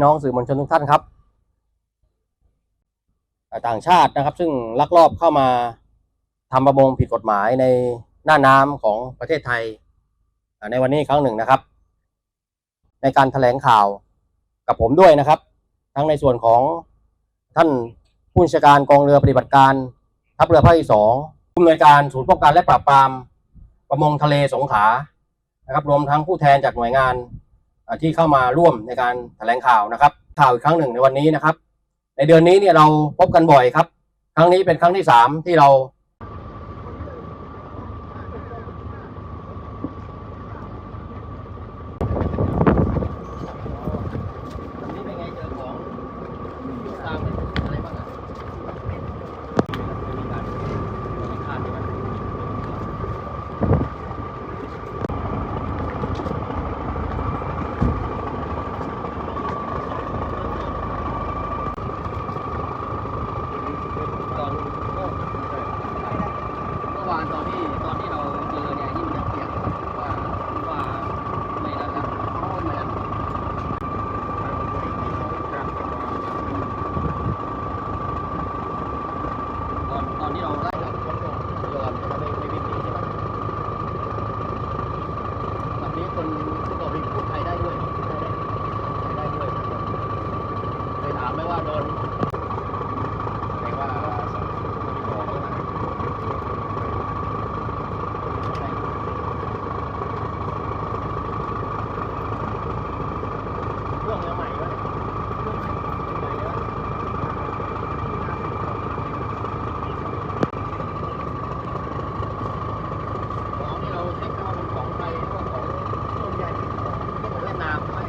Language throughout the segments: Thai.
พี่น้องสื่อมวลชนทุกท่านครับ ต่างชาตินะครับ ซึ่งลักลอบเข้ามาทำประมงผิดกฎหมายในหน้าน้ำของประเทศไทย ในวันนี้ครั้งหนึ่งนะครับ ในการแถลงข่าวกับผมด้วยนะครับ ทั้งในส่วนของท่านผู้บัญชาการกองเรือปฏิบัติการทัพเรือภาคที่สองผู้อำนวยการศูนย์ป้องกันและปราบปรามประมงทะเลสงขลานะครับ รวมทั้งผู้แทนจากหน่วยงาน ที่เข้ามาร่วมในการแถลงข่าวนะครับข่าวอีกครั้งหนึ่งในวันนี้นะครับ ในเดือนนี้เนี่ยเราพบกันบ่อยครับ ครั้งนี้เป็นครั้งที่สามที่เรา นี่เป็นไงเจอของตามอะไรบ้างอะมีการมีคาดใช่ไหม ตอนเมื่อวานตอนที่ตอนที่เราเจอเนี่ยนี่มันยังเปียกอยู่ว่าว่าไม่นั่นแล้วอ๋อไม่นั่นตอนตอนที่เราไล่กับคนโดนโยนใช่ไหมไม่ไม่วิ่งหนีใช่ไหมแบบนี้คนผู้ก่อวินพูดไทยได้ด้วยได้ด้วยเคยถามไหมว่าโดน แปลว่าสองตัวก็ได้ เครื่องยังใหม่วะเครื่องใหม่ใหม่เลยวะของที่เราเช็คว่าเป็นของไทยหรือว่าของส่วนใหญ่เป็นของของเวียดนามใช่ไหม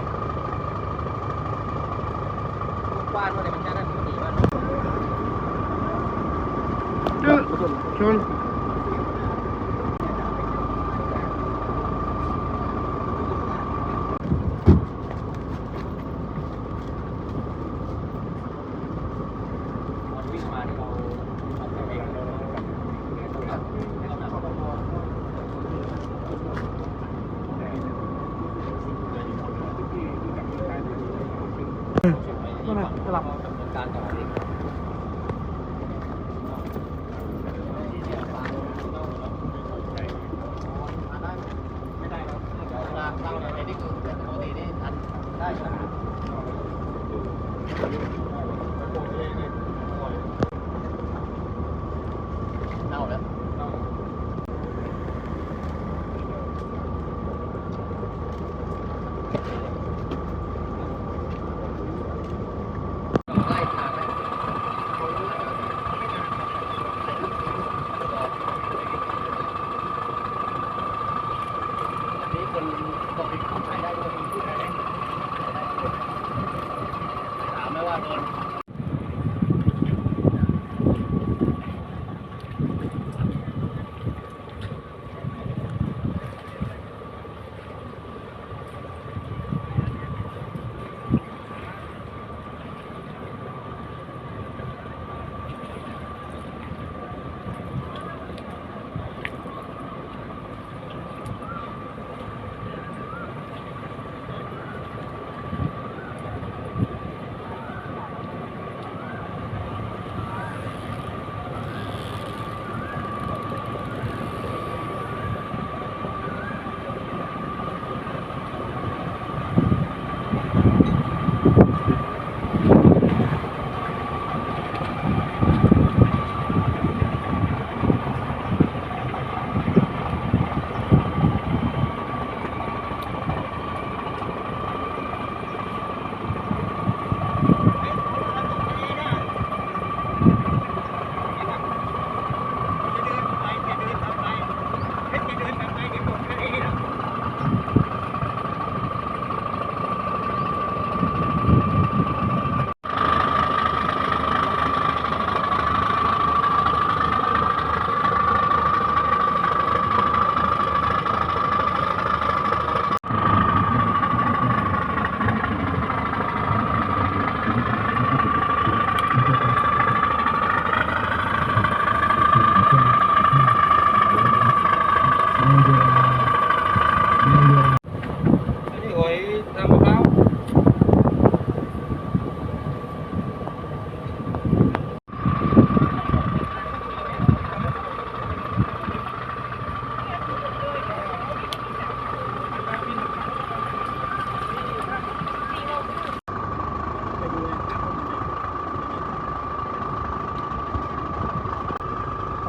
ลูกบ้านว่าอะไรมันใช้ได้ปกติป่ะ ชน ตอนวิ่งมาที่เราเราทำเองเราเราแบบเราแบบเรา นั่นแห ละสลับ ดำเนินการกับเองไม่ได้ครับ เวลาเข้าในนี่คือปกตินี่ทันได้ใช่ไหม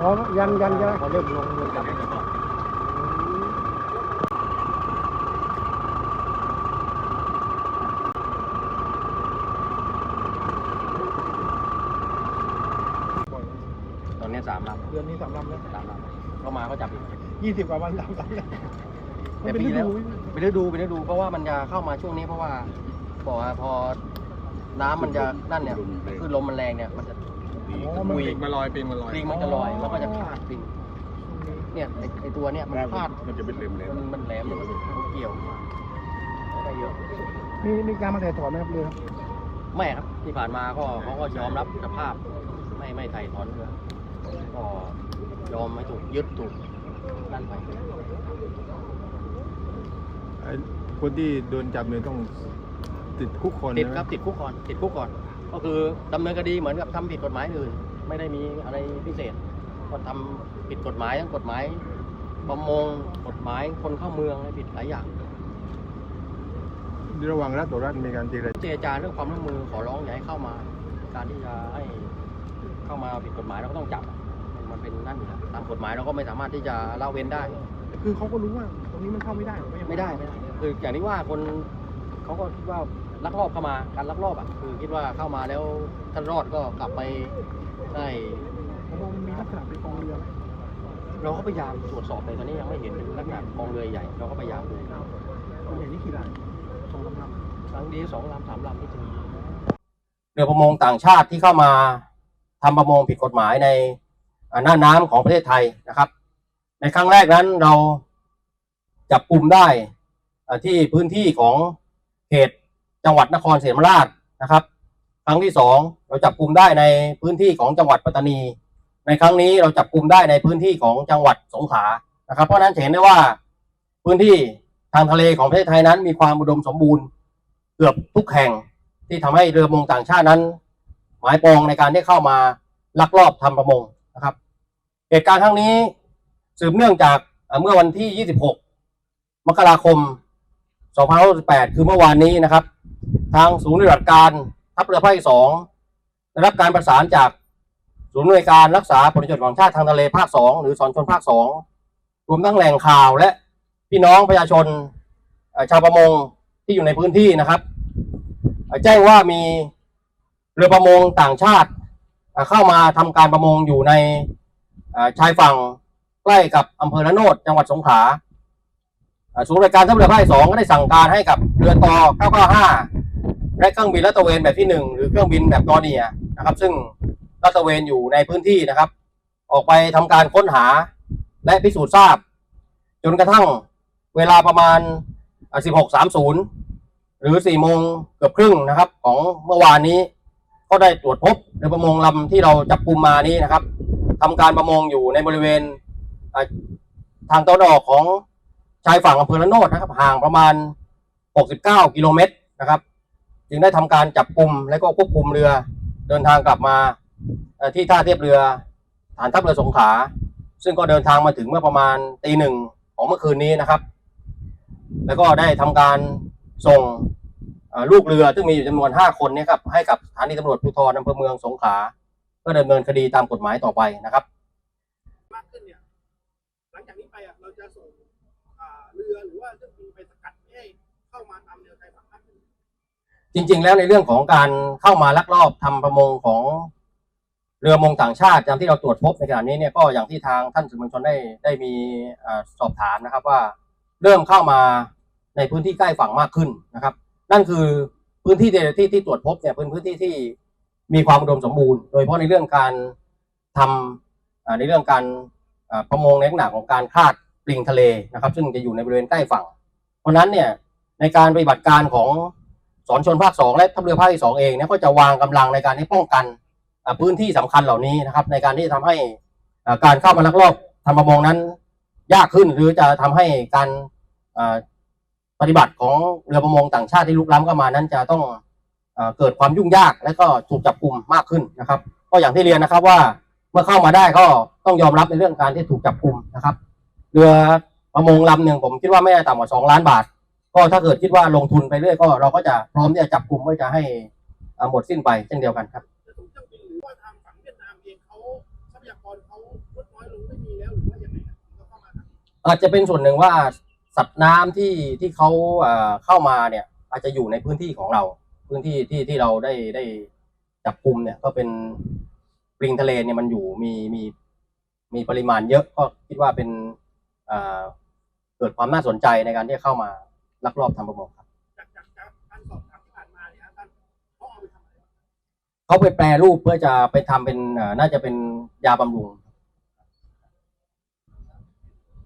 อ๋อยังยังยังพอเริ่มลงมือจับแล้วก็ตอนนี้สามลำเดือนนี้สามลำแล้วสามลำเข้ามาก็จับอีกยี่สิบกว่าวันสามลำแล้วแต่ปีแล้วดูเป็นฤดูเป็นฤดูเพราะว่ามันจะเข้ามาช่วงนี้เพราะว่าบอกว่าพอน้ำมันจะนั่นเนี่ยคลื่นลมมันแรงเนี่ยมันจะ อ๋อมันคุยปิงมาลอยปิงมาลอยปลิงมันจะลอยแล้วก็จะพาดปลิงเนี่ยไอ้ไอตัวเนี่ยมันพาดมันจะเป็นเล็มเลยมันมันแหลมมันเกี่ยวได้เยอะ มีมีการมาถ่ายถอนไหมครับเรือครับไม่ครับที่ผ่านมาก็เขาก็ยอมรับสภาพ ไม่ไม่ไถ่ถอนเรือก็ยอมให้ถูกยึดถูกนั่นไปไอ้คนที่โดนจับเนี่ยต้องติดคุกคนติดนะครับติดคุกก่อนติดคุกก่อน ก็คือดำเนินคดีเหมือนกับทำผิดกฎหมายอื่น ไม่ได้มีอะไรพิเศษ ก็ทำผิดกฎหมายทั้งกฎหมายประมงกฎหมายคนเข้าเมืองอะไรผิดหลายอย่างระหว่างรัฐต่อรัฐมีการเจรจาเจรจาเรื่องความร่วมมือขอร้องอย่าให้เข้ามา การที่จะให้เข้ามาผิดกฎหมายเราก็ต้องจับ มันเป็นนั่นอยู่แล้วตามกฎหมายเราก็ไม่สามารถที่จะละเว้นได้ คือเขาก็รู้ว่าตรงนี้มันเข้าไม่ได้หรอไม่ได้ไม่ได้ คืออย่างที่ว่าคนเขาก็คิดว่า ลักลอบเข้ามาการลักลอบอะคือคิดว่าเข้ามาแล้วท่านรอดก็กลับไปได้มันมีลักษณะเป็นกองเรือไหมเราก็พยายามตรวจสอบแต่ตอนนี้ยังไม่เห็นเป็นลักษณะกองเรือใหญ่เราก็พยายามดูตัวใหญ่นี่กี่ลำสองลำลครั้งนี้สองลำสามลำที่ถึงเรือประมงต่างชาติที่เข้ามาทำประมงผิดกฎหมายในอ่าหน้าน้ำของประเทศไทยนะครับ ในครั้งแรกนั้นเราจับกลุ่มได้ที่พื้นที่ของเขต จังหวัดนครศรีธรรมราชนะครับ ครั้งที่สองเราจับกลุ่มได้ในพื้นที่ของจังหวัดปัตตานี ในครั้งนี้เราจับกลุ่มได้ในพื้นที่ของจังหวัดสงขลานะครับ เพราะฉะนั้นเห็นได้ว่าพื้นที่ทางทะเลของประเทศไทยนั้นมีความอุดมสมบูรณ์เกือบทุกแห่งที่ทำให้เรือมงต่างชาตินั้น หมายปองในการที่เข้ามาลักลอบทำประมงนะครับ เหตุการณ์ครั้งนี้สืบเนื่องจากเมื่อวันที่ 26 มกราคม 2568 คือเมื่อวานนี้นะครับ ทางศูนย์ปฏิบัติการทัพเรือภาคที่สองได้รับการประสานจากศูนย์หน่วยการรักษาผลประโยชน์ของชาติทางทะเลภาคสองหรือสอนชนภาคสองรวมทั้งแหล่งข่าวและพี่น้องประชาชนชาวประมงที่อยู่ในพื้นที่นะครับ แจ้งว่ามีเรือประมงต่างชาติเข้ามาทำการประมงอยู่ในชายฝั่งใกล้กับอำเภอละโนดจังหวัดสงขลาศูนย์บริการทัพเรือภาคสองก็ได้สั่งการให้กับเรือต่อ995 และเครื่องบินลาดตระเวนแบบที่หนึ่งหรือเครื่องบินแบบนอเนียนะครับ ซึ่งลาดตระเวนอยู่ในพื้นที่นะครับ ออกไปทำการค้นหาและพิสูจน์ทราบ จนกระทั่งเวลาประมาณอ่า16.30 หรือ 4 โมงเกือบครึ่งนะครับ ของเมื่อวานนี้ ก็ได้ตรวจพบเรือประมงลำที่เราจับกลุ่มมานี้นะครับทำการประมงอยู่ในบริเวณทางตะวันออกของชายฝั่งอำเภอละโนดนะครับ ห่างประมาณ 69 กิโลเมตรนะครับ จึงได้ทำการจับกลุ่มและก็ควบคุมเรือเดินทางกลับมาที่ท่าเทียบเรือฐานทัพเรือสงขลาซึ่งก็เดินทางมาถึงเมื่อประมาณตีหนึ่งของเมื่อคืนนี้นะครับ แล้วก็ได้ทำการส่งลูกเรือซึ่งมีอยู่จำนวน 5 คนนี้ครับให้กับสถานีตำรวจภูธรอำเภอเมืองสงขลาเพื่อดำเนินคดีตามกฎหมายต่อไปนะครับมากขึ้นเนี่ยหลังจากนี้ไปเราจะส่งเรือหรือว่าเครื่องบินไปสกัดไม่ให้เข้ามาตามแนวชายฝั่ง จริง ๆ แล้วในเรื่องของการเข้ามาลักลอบทำประมงของเรือมงต่างชาติตามที่เราตรวจพบในขณะนี้เนี่ยก็อย่างที่ทางท่านสื่อมวลชนได้ได้มีอสอบถามนะครับว่าเริ่มเข้ามาในพื้นที่ใกล้ฝั่งมากขึ้นนะครับ นั่นคือพื้นที่ที่ที่ที่ตรวจพบเนี่ยเป็นพื้นที่ที่มีความอุดมสมบูรณ์ โดยเฉพาะในเรื่องการทำในเรื่องการประมงในลักษณะของการคาดปลิงทะเลนะครับ ซึ่งจะอยู่ในบริเวณใกล้ฝั่ง เพราะนั้นเนี่ยในการปฏิบัติการของ อนชนภาคสองและทัพเรือภาคที่สองเองเนี่ยก็จะวางกำลังในการที่ป้องกันพื้นที่สำคัญเหล่านี้นะครับ ในการที่จะทำให้การเข้ามาลักลอบทำประมงนั้น ยากขึ้นหรือจะทำให้การปฏิบัติของเรือประมงต่างชาติที่ลุกล้ำเข้ามานั้นจะต้องเกิดความยุ่งยากและก็ถูกจับกลุ่มมากขึ้นนะครับ ก็อย่างที่เรียนนะครับว่าเมื่อเข้ามาได้ก็ต้องยอมรับในเรื่องการที่ถูกจับกลุ่มนะครับ เรือประมงลำหนึ่งผมคิดว่าไม่ต่ำกว่าสองล้านบาท ก็ถ้าเกิดคิดว่าลงทุนไปเรื่อยก็เราก็จะพร้อมที่จะจับกลุ่มเพื่อจะให้อ่าหมดสิ้นไปเช่นเดียวกันครับจะส่งเครื่องบินหรือว่าทางฝั่งเวียดนามเองเขาทรัพยากรเขาลดน้อยอาจจะเป็นส่วนหนึ่งว่าสัตว์น้ำที่ที่เขาเอ่อเข้ามาเนี่ยอาจจะอยู่ในพื้นที่ของเรา พื้นที่ที่ที่เราได้ได้จับกลุ่มเนี่ยก็เป็นปลิงทะเลเนี่ยมันอยู่มีมีมีปริมาณเยอะก็คิดว่าเป็นเอ่อเกิดความน่าสนใจในการที่จะเข้ามา ลักลอบทำประมงครับจากจากจากการสอบถามที่ผ่านมาเนี่ยท่านเขาเอาไปทำอะไรบ้างเขาไปแปรรูปเพื่อจะไปทำเป็นเอ่อน่าจะเป็นยาบำรุง